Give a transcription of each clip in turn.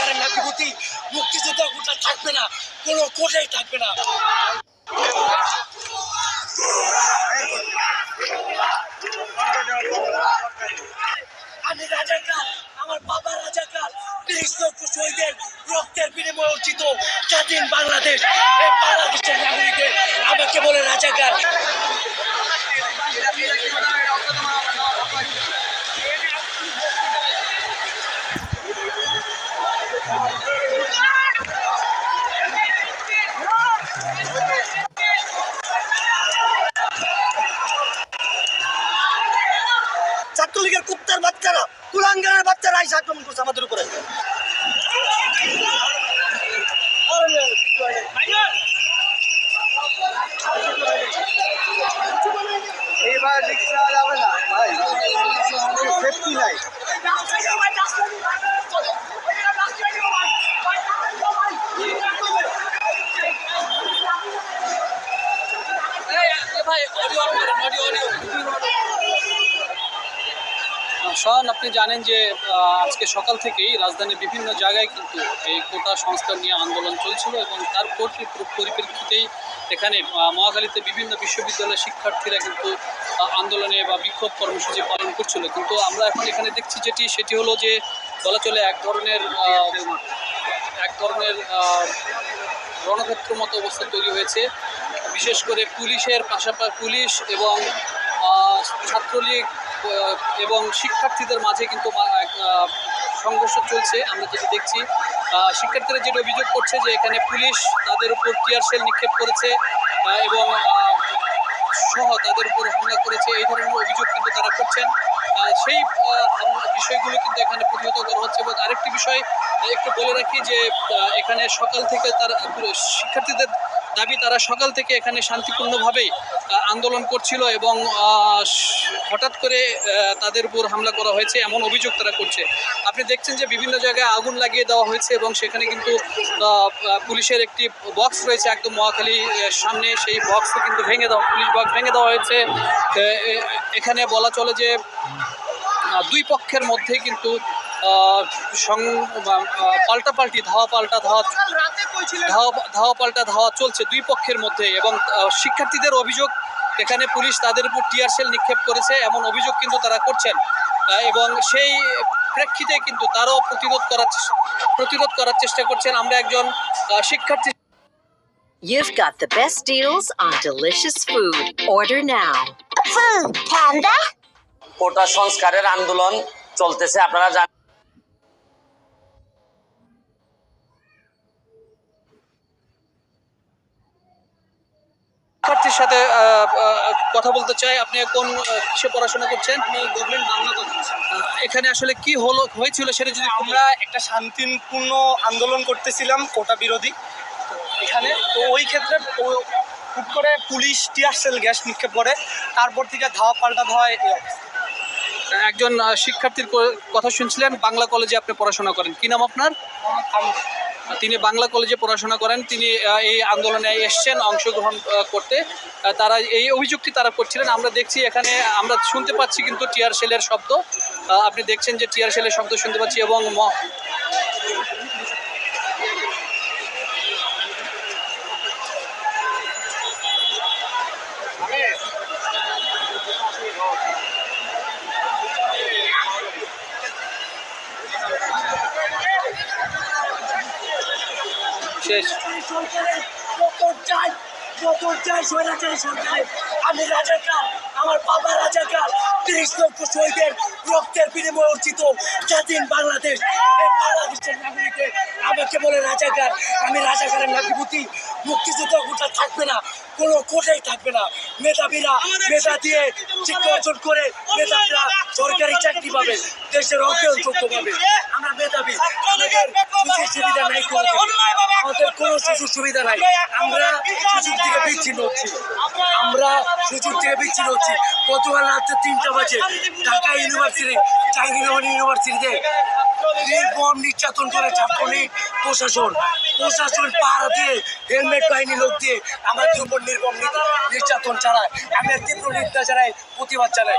রাজাকারের নাকিবুতি মুক্তিযোদ্ধা কোটা থাকবে না, কোনো কোটাই থাকবে না। আমি রাজাকার, আমার বাবা রাজাকার তিরিশ লক্ষ শহীদের রক্তের বিনিময়ে অর্জিত স্বাধীন বাংলাদেশ। এই বাংলাদেশের নাগরিকের আমাকে বলে রাজাকার। আক্রমণ করছে আমাদের উপরে। এইবার রিক্সা যাবে না ভাই। সেফটি নাই। শোন আপনি জানেন যে আজকে সকাল থেকেই রাজধানীর বিভিন্ন জায়গায় কিন্তু এই কোটা সংস্কার নিয়ে আন্দোলন চলছিল এবং তার পরি- পরিপ্রেক্ষিতেই এখানে মহাখালীতে বিভিন্ন বিশ্ববিদ্যালয়ের শিক্ষার্থীরা কিন্তু আন্দোলনে বা বিক্ষোভ কর্মসূচি পালন করছিল। কিন্তু আমরা এখন এখানে দেখছি যেটি, সেটি হলো যে, বলা চলে এক ধরনের এক ধরনের রণক্ষেত্র মতো অবস্থা তৈরি হয়েছে। বিশেষ করে পুলিশের পাশাপাশি পুলিশ এবং ছাত্রলীগ এবং শিক্ষার্থীদের মাঝে কিন্তু সংঘর্ষ চলছে। আমরা যেটা দেখছি শিক্ষার্থীরা যেটা অভিযোগ করছে যে এখানে পুলিশ তাদের উপর টিয়ার সেল নিক্ষেপ করেছে এবং সহ তাদের উপর হামলা করেছে। এই ধরনের অভিযোগ কিন্তু তারা করছেন। সেই বিষয়গুলো কিন্তু এখানে প্রতিহত করা হচ্ছে। এবং আরেকটি বিষয় একটু বলে রাখি যে এখানে সকাল থেকে তারা, শিক্ষার্থীদের দাবি তারা সকাল থেকে এখানে শান্তিপূর্ণভাবেই আন্দোলন করছিল এবং হঠাৎ করে তাদের উপর হামলা করা হয়েছে এমন অভিযোগ তারা করছে। আপনি দেখছেন যে বিভিন্ন জায়গায় আগুন লাগিয়ে দেওয়া হয়েছে এবং সেখানে কিন্তু পুলিশের একটি বক্স রয়েছে একদম মহাখালী সামনে। সেই বক্স কিন্তু ভেঙে দেওয়া পুলিশ বক্স ভেঙে দেওয়া হয়েছে। এখানে বলা চলে যে দুই পক্ষের মধ্যে কিন্তু পাল্টাপাল্টি ধাওয়া পাল্টা ধাওয়া ধাওয়া ধাওয়া পাল্টা ধাওয়া চলছে দুই পক্ষের মধ্যে এবং শিক্ষার্থীদের অভিযোগ এখানে পুলিশ তাদের উপর টিয়ার সেল নিক্ষেপ করেছে এমন অভিযোগ কিন্তু তারা করছেন এবং সেই প্রেক্ষিতে কিন্তু তারাও প্রতিরোধ করার প্রতিরোধ করার চেষ্টা করছেন আমরা একজন আহ, শিক্ষার্থী You've got the best deals on delicious food. Order now. Food Panda. কোটা সংস্কারের আন্দোলন চলতেছে আপনারা জানেন শিক্ষার্থীর সাথে কথা বলতে চাই। আপনি কোন কিসে পড়াশোনা করছেন? গভর্নমেন্ট বাংলা এখানে আসলে কি হলো হয়েছিল সেটা যদি আমরা একটা শান্তিপূর্ণ আন্দোলন করতেছিলাম কোটা বিরোধী। এখানে তো ওই ক্ষেত্রে হুট করে পুলিশ টিয়ার সেল গ্যাস নিক্ষেপ করে তারপর থেকে ধাওয়া পাল্টা ধাওয়ায় একজন শিক্ষার্থীর কথা শুনছিলেন বাংলা কলেজে আপনি পড়াশোনা করেন। কি নাম আপনার? আম- তিনি বাংলা কলেজে পড়াশোনা করেন, তিনি এই আন্দোলনে এসছেন, অংশগ্রহণ করতে। তারা এই অভিযোগটি তারা করছিলেন। আমরা দেখছি এখানে, আমরা শুনতে পাচ্ছি কিন্তু টিয়ার সেলের শব্দ। আপনি দেখছেন যে টিয়ার সেলের শব্দ শুনতে পাচ্ছি এবং শেষ। সরকারের পতন চাই পতন চাই স্বৈরাচারী আমি রাজাকার, আমার বাবা রাজাকার তিরিশ লক্ষ শহীদের রক্তের বিনিময়ে অর্জিত স্বাধীন বাংলাদেশ, এই বাংলাদেশের নাগরিকের আমাকে বলে রাজাকার। আমি রাজাকারের নাকিবুতি মুক্তিযুদ্ধ কোটা থাকবে না, কোনো কোটাই থাকবে না। মেধাবীরা মেধা দিয়ে শিক্ষা অর্জন করে মেধাবীরা সরকারি চাকরি পাবে, দেশের অর্থের যোগ্য পাবে। আমরা মেধাবী, আমাদের সুবিধা নাই আমাদের কোনো সুযোগ সুবিধা নাই। আমরা সুযোগ থেকে বিচ্ছিন্ন হচ্ছি। আমরা সুযোগ থেকে বিচ্ছিন্ন হচ্ছি। গতকাল রাত্রে তিনটা বাজে, ঢাকা ইউনিভার্সিটি জাহাঙ্গীরনগর ইউনিভার্সিটিতে নির্মম নির্যাতন করে ছাত্রলীগ প্রশাসন। প্রশাসন পাহারা দিয়ে, হেলমেট বাহিনী লোক দিয়ে আমাদের উপর নির্মম নির্যাতন চালায় আমরা তীব্র নির্যাতন চালাই, প্রতিবাদ জানাই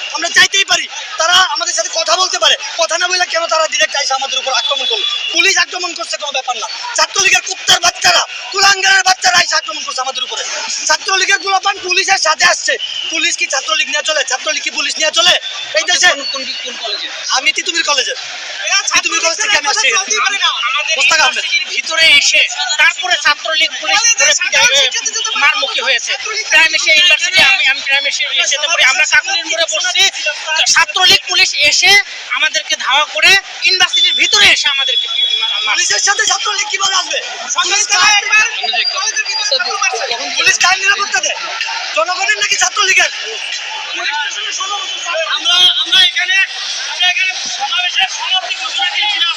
আমরা চাইতেই পারি তারা আমাদের সাথে কথা বলতে পারে। কথা না বললে কেন তারা ডিরেক্ট আইসা আমাদের উপর আক্রমণ করল পুলিশ আক্রমণ করছে কোনো ব্যাপার না। ছাত্রলীগের কুত্তার বাচ্চারা কুলাঙ্গারের বাচ্চারা আইসা আক্রমণ করছে আমাদের উপরে। ছাত্রলীগের গুলোপান পুলিশের সাথে আসছে। পুলিশ কি ছাত্রলীগ নিয়ে চলে? ছাত্রলীগ কি পুলিশ নিয়ে চলে? এই দেশে আমি তিতুমির কলেজের তিতুমির কলেজ থেকে আমি আসছি মোস্তাক আহমেদ। ভিতরে এসে তারপরে ছাত্রলীগ পুলিশ ধরে পিটাই মারমুখী হয়েছে। প্রাইম এসে ইউনিভার্সিটি আমি প্রাইম পড়ি। আমরা কাকুলির মোড়ে বসছি। ছাত্রলীগ পুলিশ এসে আমাদেরকে ধাওয়া করে ইউনিভার্সিটির ভিতরে এসে আমাদেরকে পুলিশের সাথে ছাত্রলীগ কীভাবে আসবে? পুলিশ আমরা যে কখন পুলিশ কার নিরাপত্তা দেয়? জনগণের নাকি ছাত্রলীগের? আমরা সমাবেশের সমাপ্তি ঘোষণা দিয়েছিলাম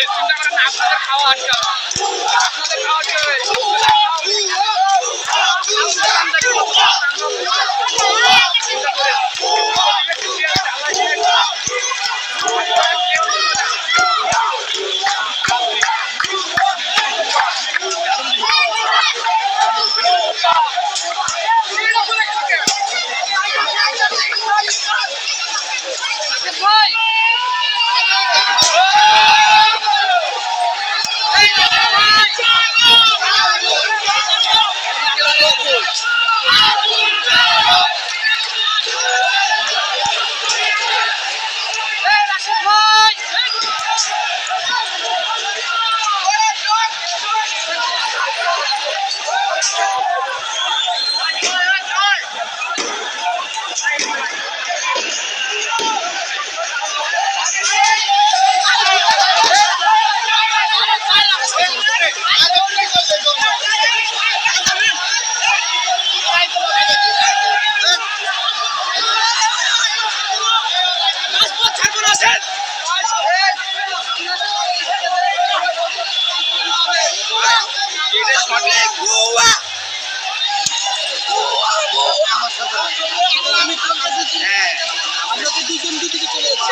চিন্তা করেন না, আপনাদের খাওয়া আটকাবে আপনাদের খাওয়া আটকাবে আমরা তো দুজন দুদিকে চলে যাচ্ছি